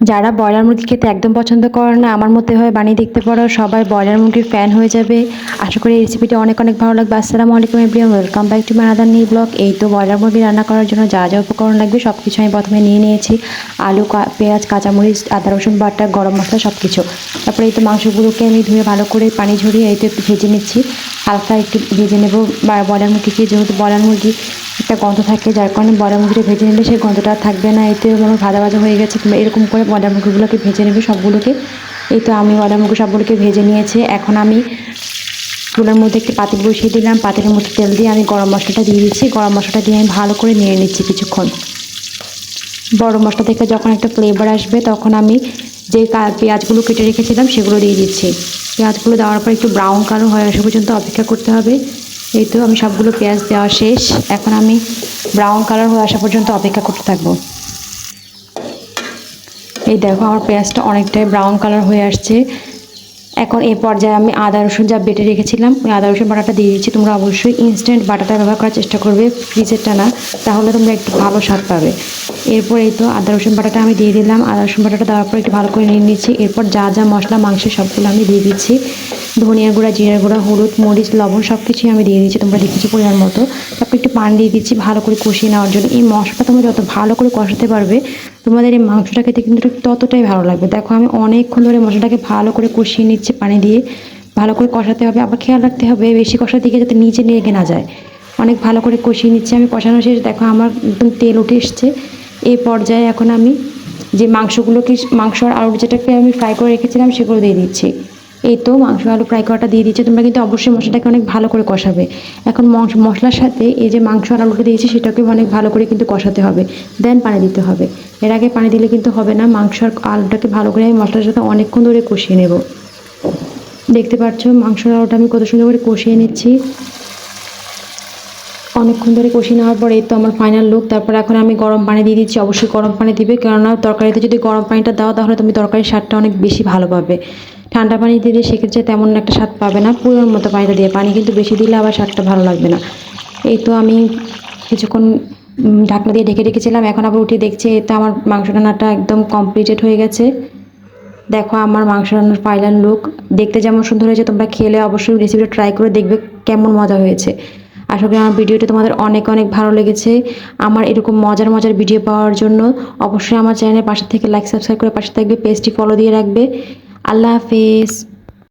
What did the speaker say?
যারা ব্রয়লার মুরগি খেতে একদম পছন্দ করে না, আমার মতে হয় বানিয়ে দেখতে পারো, সবাই ব্রয়লার মুরগির ফ্যান হয়ে যাবে। আশা করি এই রেসিপিটা অনেক অনেক ভালো লাগবে। আসসালামু আলাইকুম everyone welcome back to my other new blog এই তো ব্রয়লার মুরগি রান্না করার জন্য যা যা উপকরণ লাগবে সব কিছু আমি প্রথমে নিয়ে নিয়েছি। আলু পেঁয়াজ, কাঁচামরিচ, আদা, রসুন, বাটা, গরম মশলা সব কিছু তারপরে এই তো মাংসগুলোকে আমি ধুয়ে ভালো করে পানি ঝরিয়ে এই তো একটু ভেজে নিচ্ছি। হালকা একটু ভেজে নেব। বা ব্রয়লার মুরগিকে যেহেতু ব্রয়লার মুরগি একটা গন্ধ থাকে, যার কারণে বড়া মুরগিটা ভেজে নিলে সেই গন্ধটা থাকবে না। এতে আমার ভাজা ভাজা হয়ে গেছে, কিংবা এরকম করে বড়া মুরগিগুলোকে ভেজে নেবে সবগুলোকে। এই তো আমি বড়া মুরগি সবগুলোকে ভেজে নিয়েছি। এখন আমি চুলার মধ্যে একটি পাতিল বসিয়ে দিলাম। পাতিলের মধ্যে তেল দিয়ে আমি গরম মশলাটা দিয়ে দিচ্ছি। গরম মশলাটা দিয়ে আমি ভালো করে নিয়ে নিচ্ছি কিছুক্ষণ। বড় মশলা থেকে যখন একটা ফ্লেভার আসবে, তখন আমি যে পেঁয়াজগুলো কেটে রেখেছিলাম সেগুলো দিয়ে দিচ্ছি। পেঁয়াজগুলো দেওয়ার পর একটু ব্রাউন কালার হয়ে আসা পর্যন্ত অপেক্ষা করতে হবে। এই তো আমি সবগুলো পেঁয়াজ দেওয়া শেষ। এখন আমি ব্রাউন কালার হয়ে আসা পর্যন্ত অপেক্ষা করতে থাকব। এই দেখো আমার পেঁয়াজটা অনেকটাই ব্রাউন কালার হয়ে আসছে। এখন এই পর্যায়ে আমি আদা, রসুন যা বেটে রেখেছিলাম, ওই আদা, রসুন বাটাটা দিয়ে দিচ্ছি। তোমরা অবশ্যই ইনস্ট্যান্ট বাটাটা ব্যবহার করার চেষ্টা করবে ফ্রিজেরটা না, তাহলে তোমরা একটু ভালো স্বাদ পাবে। এরপর এই তো আদা, রসুন বাটাটা আমি দিয়ে দিলাম। আদা, রসুন বাটাটা দেওয়ার পর একটু ভালো করে নিয়ে নিচ্ছি। এরপর যা যা মশলা, মাংসের সবগুলো আমি দিয়ে দিচ্ছি। ধনিয়া গুঁড়া জিরা গুঁড়া, হলুদ, মরিচ, লবণ সব কিছুই আমি দিয়ে দিচ্ছি তোমরা দেখেছি পরিমাণ মতো। তারপর একটু পানি দিয়ে দিচ্ছি ভালো করে কষিয়ে নেওয়ার জন্য। এই মশলাটা তোমরা যত ভালো করে কষাতে পারবে, তোমাদের এই মাংসটা খেতে কিন্তু ততটাই ভালো লাগবে। দেখো, আমি অনেকক্ষণ ধরে মশলাটাকে ভালো করে কষিয়ে নিচ্ছি পানি দিয়ে। ভালো করে কষাতে হবে, আবার খেয়াল রাখতে হবে, বেশি কষার দিকে যাতে নিচে লেগে না যায়। অনেক ভালো করে কষিয়ে নিচ্ছি আমি, কষানো শেষ দেখো আমার একদম তেল উঠে এসছে। এই পর্যায়ে এখন আমি যে মাংসগুলোকে মাংস আর আলু যেটাকে আমি ফ্রাই করে রেখেছিলাম, সেগুলো দিয়ে দিচ্ছি। এই তো মাংস আলু ফ্রাই করাটা দিয়ে দিচ্ছে তোমরা কিন্তু অবশ্যই মশলাটাকে অনেক ভালো করে কষাবে। এখন মশ- মশলার সাথে এই যে মাংস আর আলুটা দিয়েছি, সেটাকে অনেক ভালো করে কিন্তু কষাতে হবে। দেন পানি দিতে হবে। এর আগে পানি দিলে কিন্তু হবে না। মাংস আর আলুটাকে ভালো করে আমি মশলার সাথে অনেকক্ষণ ধরে কষিয়ে নেব। দেখতে পাচ্ছ, মাংস আলুটা আমি কত সুন্দর করে কষিয়ে নিচ্ছি। অনেকক্ষণ ধরে কষিয়ে নেওয়ার পরে তো আমার ফাইনাল লুক তারপর এখন আমি গরম পানি দিয়ে দিচ্ছি। অবশ্যই গরম পানি দিবে। কেননা তরকারিতে যদি গরম পানিটা দাও, তাহলে তুমি তরকারির স্বাদটা অনেক বেশি ভালো পাবে। ঠান্ডা পানি দিলে সেক্ষেত্রে তেমন একটা স্বাদ পাবে না, পুরোর মতো পানিটা দিয়ে। পানি কিন্তু বেশি দিলে আবার স্বাদটা ভালো লাগবে না। এই তো আমি কিছুক্ষণ ঢাকনা দিয়ে ঢেকে রেখেছিলাম, এখন আবার উঠে দেখছি তো আমার মাংস রান্নাটা একদম কমপ্লিটেড হয়ে গেছে। দেখো আমার মাংস রান্নার ফাইনাল লুক দেখতে যেমন সুন্দর হয়েছে, তোমরা খেলে অবশ্যই রেসিপিটা ট্রাই করে দেখবে কেমন মজা হয়েছে। আশা করি আমার ভিডিওটি তোমাদের অনেক অনেক ভালো লেগেছে। আমার এরকম মজার মজার ভিডিও পাওয়ার জন্য অবশ্যই আমার চ্যানেলের পাশে থেকে লাইক সাবস্ক্রাইব করে পাশে থাকবে পেজটি ফলো দিয়ে রাখবে। আল্লাহ হাফেজ।